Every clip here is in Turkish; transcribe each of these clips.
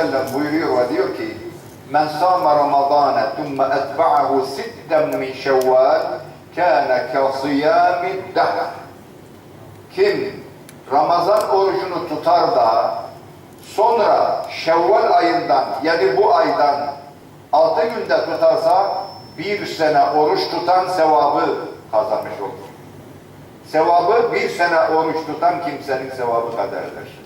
sellem buyuruyor ve diyor ki Men sâme Ramazâne thumme etba'ahu sitten min şevval kâne kasiyâmid dahr Kim Ramazan orucunu tutar da sonra Şevval ayından yani bu aydan altı günde tutarsa bir sene oruç tutan sevabı kazanmış olur. Sevabı bir sene oruç tutan kimsenin sevabı kadardır.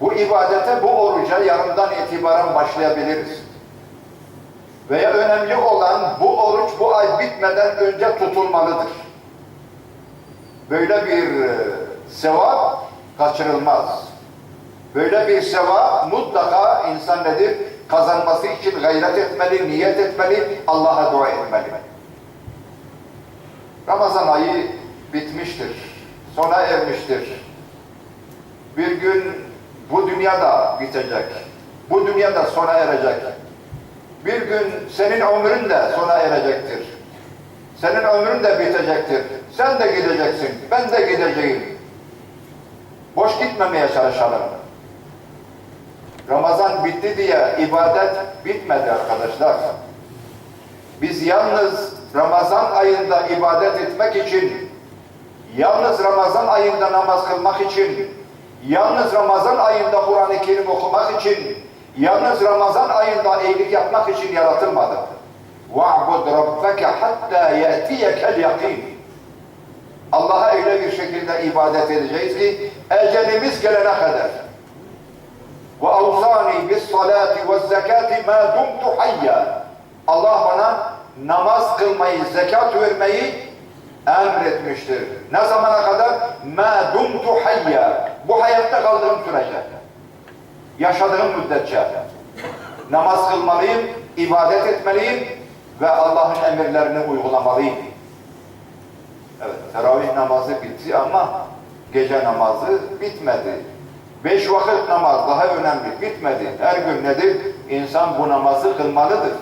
Bu ibadete, bu oruca yarından itibaren başlayabiliriz. Veya önemli olan bu oruç bu ay bitmeden önce tutulmalıdır. Böyle bir e, sevap kaçırılmaz. Böyle bir sevap mutlaka insan nedir? Kazanması için gayret etmeli, niyet etmeli, Allah'a dua etmeli. Ramazan ayı bitmiştir, sona ermiştir. Bir gün bu dünyada bitecek. Bu dünyada sona erecek. Bir gün senin ömrün de sona erecektir. Senin ömrün de bitecektir. Sen de gideceksin. Ben de gideceğim. Boş gitmemeye çalışalım. Ramazan bitti diye ibadet bitmedi arkadaşlar. Biz yalnız Ramazan ayında ibadet etmek için, yalnız Ramazan ayında namaz kılmak için, yalnız Ramazan ayında Kur'an-ı Kerim okumak için, yalnız Ramazan ayında iyilik yapmak için yaratılmadık. وَعْبُدْ رَبَّكَ حَتَّى يَأْتِيَكَ الْيَقِينَ Allah'a öyle bir şekilde ibadet edeceğiz ki ecelimiz gelene kadar. وَاَوْصَانِي بِالصَّلَاةِ وَالزَّكَاةِ مَا دُمْتُ حَيَّا Allah bana namaz kılmayı, zekat vermeyi emretmiştir. Ne zamana kadar? مَا دُمْتُ حَيَّا bu hayatta kaldığım sürece. Yaşadığım müddetçe. Namaz kılmalıyım, ibadet etmeliyim ve Allah'ın emirlerini uygulamalıyım. Evet, teravih namazı bitti ama gece namazı bitmedi. Beş vakit namaz daha önemli, bitmedi. Her gün nedir? İnsan bu namazı kılmalıdır.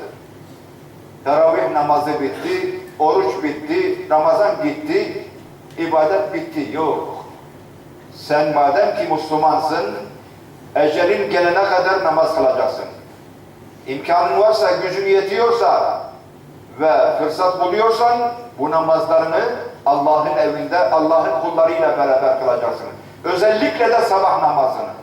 Teravih namazı bitti, oruç bitti, Ramazan gitti, ibadet bitti. Yok. Sen madem ki Müslümansın, ecelin gelene kadar namaz kılacaksın. İmkanın varsa, gücün yetiyorsa ve fırsat buluyorsan bu namazlarını Allah'ın evinde, Allah'ın kullarıyla beraber kılacaksın. Özellikle de sabah namazını.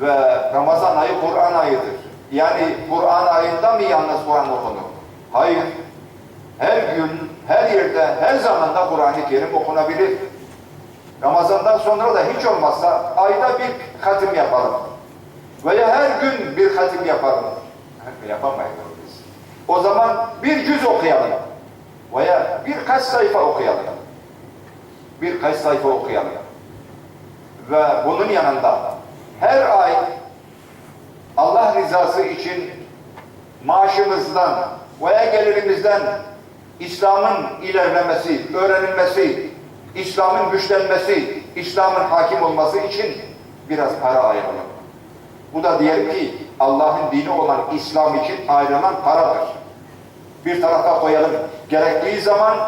Ve Ramazan ayı Kur'an ayıdır. Yani Kur'an ayında mı yalnız Kur'an okunur? Hayır. Her gün, her yerde, her zamanda Kur'an-ı Kerim okunabilir. Ramazandan sonra da hiç olmazsa ayda bir hatim yapalım. Veya her gün bir hatim yapalım. Yapamayız biz. O zaman bir cüz okuyalım. Veya birkaç sayfa okuyalım. Birkaç sayfa okuyalım. Ve bunun yanında her ay Allah rızası için maaşımızdan veya gelirimizden İslam'ın ilerlemesi, öğrenilmesi, İslam'ın güçlenmesi, İslam'ın hakim olması için biraz para ayıralım. Bu da diyelim ki Allah'ın dini olan İslam için ayrılan paradır. Bir tarafa koyalım. Gerektiği zaman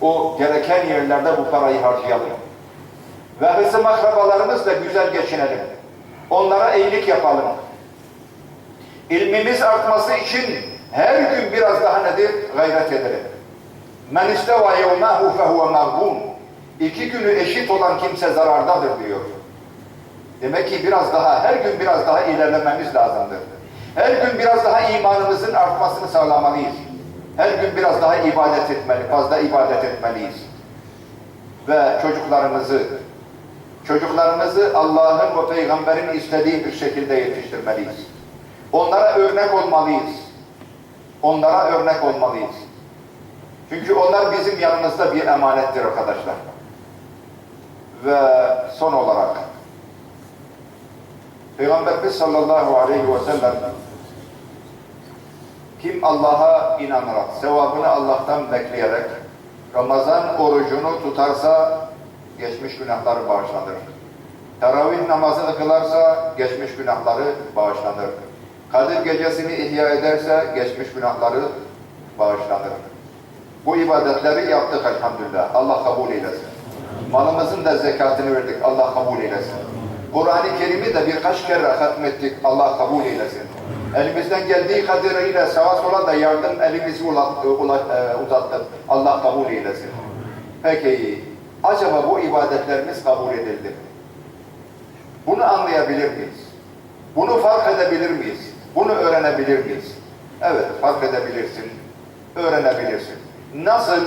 o gereken yerlerde bu parayı harcayalım. Ve hısım akrabalarımızla güzel geçinelim. Onlara iyilik yapalım. İlmimiz artması için her gün biraz daha nedir? Gayret edelim. Men isteva yevmehu fehuve mağbun. İki günü eşit olan kimse zarardadır diyor. Demek ki biraz daha, her gün biraz daha ilerlememiz lazımdır. Her gün biraz daha imanımızın artmasını sağlamalıyız. Her gün biraz daha ibadet etmeli, fazla ibadet etmeliyiz. Ve çocuklarımızı, çocuklarımızı Allah'ın ve Peygamber'in istediği bir şekilde yetiştirmeliyiz. Onlara örnek olmalıyız. Onlara örnek olmalıyız. Çünkü onlar bizim yanımızda bir emanettir arkadaşlar. Ve son olarak Peygamberimiz sallallahu aleyhi ve sellem kim Allah'a inanarak, sevabını Allah'tan bekleyerek Ramazan orucunu tutarsa geçmiş günahları bağışlanır. Teravih namazını kılarsa geçmiş günahları bağışlanır. Kadir gecesini ihya ederse geçmiş günahları bağışlanır. Bu ibadetleri yaptık elhamdülillah. Allah kabul eylesin. Malımızın da zekatını verdik. Allah kabul eylesin. Kur'an-ı Kerim'i de birkaç kere hatmettik. Allah kabul eylesin. Elimizden geldiği kadarıyla sağa sola da yardım elimizi ula- e, uzattık. Allah kabul eylesin. Peki, acaba bu ibadetlerimiz kabul edildi mi? Bunu anlayabilir miyiz? Bunu fark edebilir miyiz? Bunu öğrenebilir miyiz? Evet, fark edebilirsin, öğrenebilirsin. Nasıl?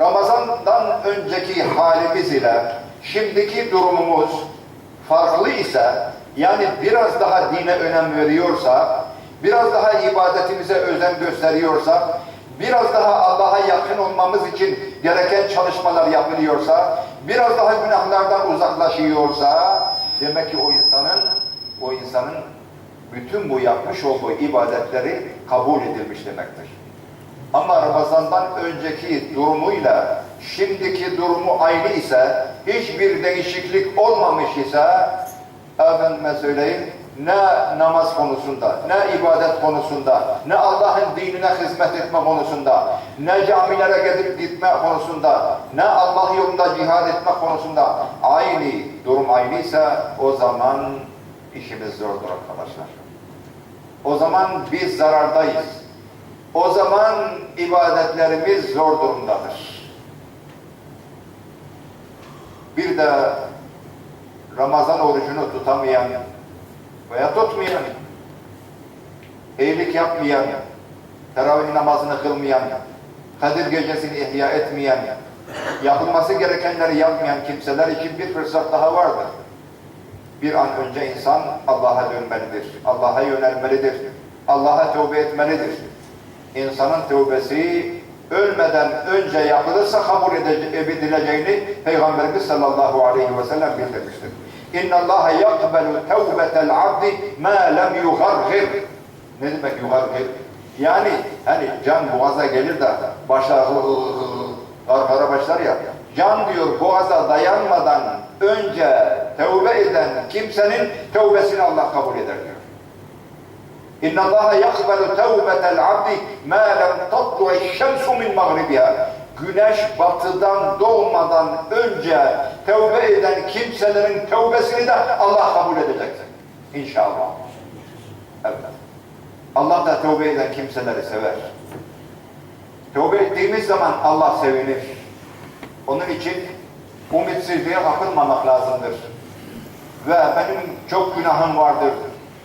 Ramazan'dan önceki halimiz ile şimdiki durumumuz farklı ise, yani biraz daha dine önem veriyorsa, biraz daha ibadetimize özen gösteriyorsa, biraz daha Allah'a yakın olmamız için gereken çalışmalar yapılıyorsa, biraz daha günahlardan uzaklaşıyorsa, demek ki o insanın, o insanın bütün bu yapmış olduğu ibadetleri kabul edilmiş demektir. Ama Ramazan'dan önceki durumuyla şimdiki durumu aynı ise, hiçbir değişiklik olmamış ise, efendime söyleyeyim, ne namaz konusunda, ne ibadet konusunda, ne Allah'ın dinine hizmet etme konusunda, ne camilere gidip gitme konusunda, ne Allah yolunda cihad etme konusunda aynı durum aynıysa o zaman işimiz zordur arkadaşlar. O zaman biz zarardayız. O zaman ibadetlerimiz zor durumdadır. Bir de Ramazan orucunu tutamayan veya tutmayan, iyilik yapmayan, teravih namazını kılmayan, Kadir gecesini ihya etmeyen, yapılması gerekenleri yapmayan kimseler için bir fırsat daha vardır. Bir an önce insan Allah'a dönmelidir, Allah'a yönelmelidir, Allah'a tövbe etmelidir. İnsanın tövbesi ölmeden önce yapılırsa kabul edileceğini Peygamberimiz sallallahu aleyhi ve sellem bildirmiştir. İnna Allah yakbelu tevbetel abdi ma lem yugargir. Ne demek yugargir? Yani hani can boğaza gelir de başlar karkara başlar ya. Can diyor boğaza dayanmadan önce tevbe eden kimsenin tevbesini Allah kabul eder diyor. İnna Allah yakbelu tevbetel abdi ma lem tatlu'i şemsu min mağribiha. Güneş batıdan doğmadan önce tevbe eden kimselerin tevbesini de Allah kabul edecektir. İnşallah. Evet. Allah da tövbe eden kimseleri sever. Tövbe ettiğimiz zaman Allah sevinir. Onun için umitsizliğe kapılmamak lazımdır. Ve benim çok günahım vardır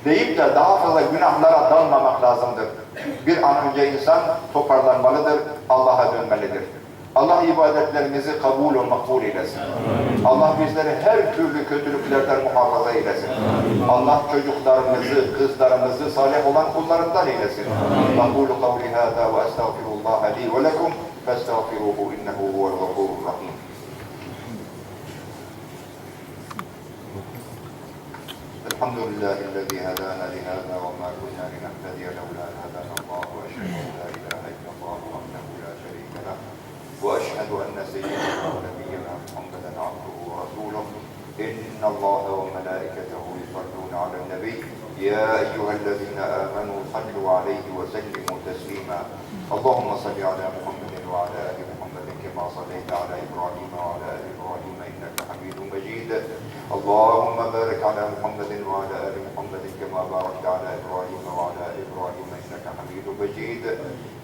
deyip de daha fazla günahlara dalmamak lazımdır. Bir an önce insan toparlanmalıdır, Allah'a dönmelidir. Allah ibadetlerimizi kabul ve makbul eylesin. Allah bizleri her türlü kötülüklerden muhafaza eylesin. Allah çocuklarımızı, kızlarımızı salih olan kullarından eylesin. Makbulu kavli hâzâ ve estağfirullah li ve lekum festağfiruhu innehu huvel gafurur rahim. الحمد لله الذي هدانا لهذا وما كنا لنهتدي لولا ان هدانا الله وأشهد أن لا إله إلا الله وحده لا شريك له وأشهد أن سيدنا ونبينا محمدا عبده ورسوله. إن الله وملائكته يصلون على النبي. يا أيها الذين آمنوا صلوا عليه وسلموا تسليما. اللهم صل على محمد وعلى آل محمد كما صليت على إبراهيم وعلى آل إبراهيم إنك حميد مجيد. اللهم بارك على محمد وعلى آل محمد كما باركت على إبراهيم وعلى آل إبراهيم إنك حميد مجيد.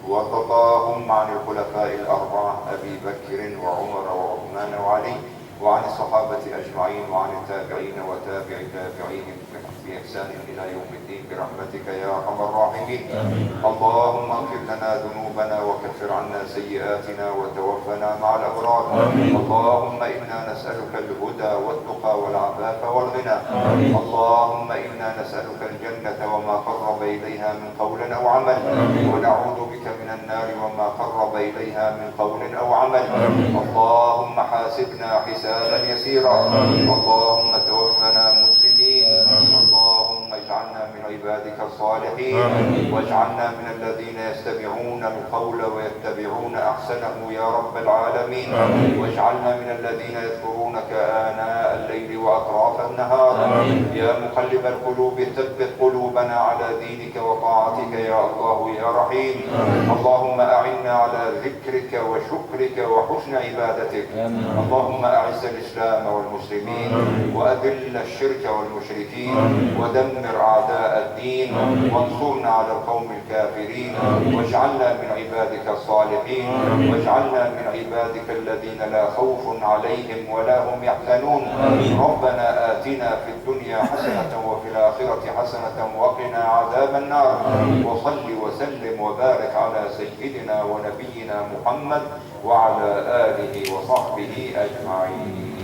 اللهم عن الخلفاء الأربعة أبي بكر وعمر وعثمان وعلي وعن الصحابة أجمعين وعن التابعين وتابع تابعيهم. باحسان إلى يوم الدين برحمتك يا أرحم الراحمين. اللهم اغفر لنا ذنوبنا وكفر عنا سيئاتنا وتوفنا مع الأبرار. اللهم إنا نسألك الهدى والتقى والعفاف والغنى. اللهم إنا نسألك الجنة وما قرب إليها من قول أو عمل. ونعوذ بك من النار وما قرب إليها من قول أو عمل. اللهم حاسبنا حسابا يسيرا. اللهم توفنا مسلمين اللهم اجعلنا من عبادك الصالحين آمين. واجعلنا من الذين يستمعون القول ويتبعون أحسنه يا رب العالمين آمين. واجعلنا من الذين يذكرونك آناء الليل وأطراف النهار آمين. يا مقلب القلوب ثبت قلوبنا على دينك وطاعتك يا الله يا رحيم آمين. اللهم أعنا على ذكرك وشكرك وحسن عبادتك آمين. اللهم أعز الإسلام والمسلمين آمين. وأذل الشرك والمشركين آمين. ودمر أعداء الدين آمين. وانصرنا على القوم الكافرين. واجعلنا من عبادك الصالحين. واجعلنا من عبادك الذين لا خوف عليهم ولا هم يحزنون. ربنا آتنا في الدنيا حسنة وفي الآخرة حسنة وقنا عذاب النار. وصل وسلم وبارك على سيدنا ونبينا محمد وعلى آله وصحبه أجمعين